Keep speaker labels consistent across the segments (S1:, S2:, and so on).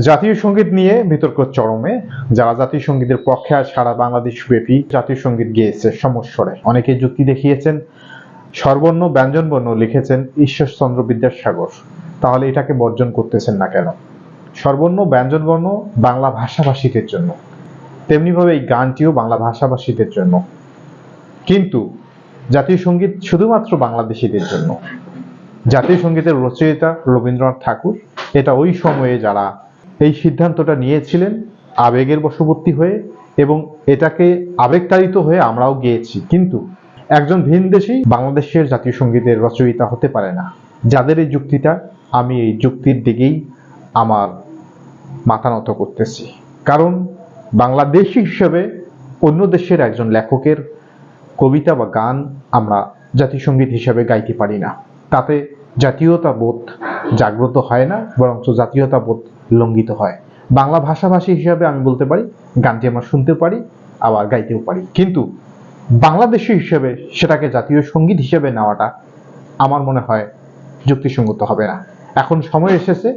S1: জাতীয় সংগীত নিয়ে বিতর্ক চরমে। যারা জাতীয় সঙ্গীতের পক্ষে আজ সারা বাংলাদেশ ব্যাপী জাতীয় সংগীত গেয়েছে সমস্বরে। অনেকে যুক্তি দেখিয়েছেন, স্বরবর্ণ, ব্যঞ্জনবর্ণ লিখেছেন ঈশ্বরচন্দ্র বিদ্যাসাগর। তাহলে এটাকে বর্জন করতেছেন না কেন? স্বরবর্ণ, ব্যঞ্জনবর্ণ বাংলা ভাষাভাষীদের জন্য। তেমনিভাবে এই গানটিও বাংলা ভাষাভাষীদের জন্য। কিন্তু জাতীয় সংগীত শুধুমাত্র বাংলাদেশিদের জন্য। জাতীয় সঙ্গীতের রচয়িতা রবীন্দ্রনাথ ঠাকুর, এটা ওই সময়ে যারা এই সিদ্ধান্তটা নিয়েছিলেন আবেগের বশবর্তী হয়ে এবং এটাকে আবেগতাড়িত হয়ে আমরাও গেয়েছি। কিন্তু একজন ভিন ভিনদেশি বাংলাদেশের জাতীয় সঙ্গীতের রচয়িতা হতে পারে না। যাদের এই যুক্তিটা আমি এই যুক্তির দিকেই আমার মাথা নত করতেছি। কারণ বাংলাদেশি হিসেবে অন্য দেশের একজন লেখকের কবিতা বা গান আমরা জাতীয় সংগীত হিসেবে গাইতে পারি না। তাতে জাতীয়তা বোধ জাগ্রত হয় না, বরঞ্চ জাতীয়তা বোধ লঙ্ঘিত হয়। বাংলা ভাষাভাষী হিসাবে আমি বলতে পারি, গানটি আমরা শুনতে পারি, আবার গাইতেও পারি। কিন্তু বাংলাদেশি হিসেবে সেটাকে জাতীয় সংগীত হিসেবে নেওয়াটা আমার মনে হয় যুক্তিসঙ্গত হবে না। এখন সময় এসেছে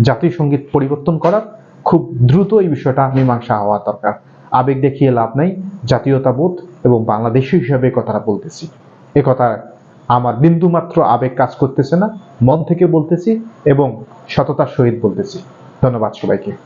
S1: জাতীয় সংগীত পরিবর্তন করার। খুব দ্রুত এই বিষয়টা মীমাংসা হওয়া দরকার। আবেগ দেখিয়ে লাভ নাই, জাতীয়তাবোধ এবং বাংলাদেশি হিসাবে কথাটা বলতেছি। এ কথা আমার বিন্দুমাত্র আবেগ কাজ করতেছে না, মন থেকে বলতেছি এবং সততার সহিত বলতেছি। ধন্যবাদ সবাইকে।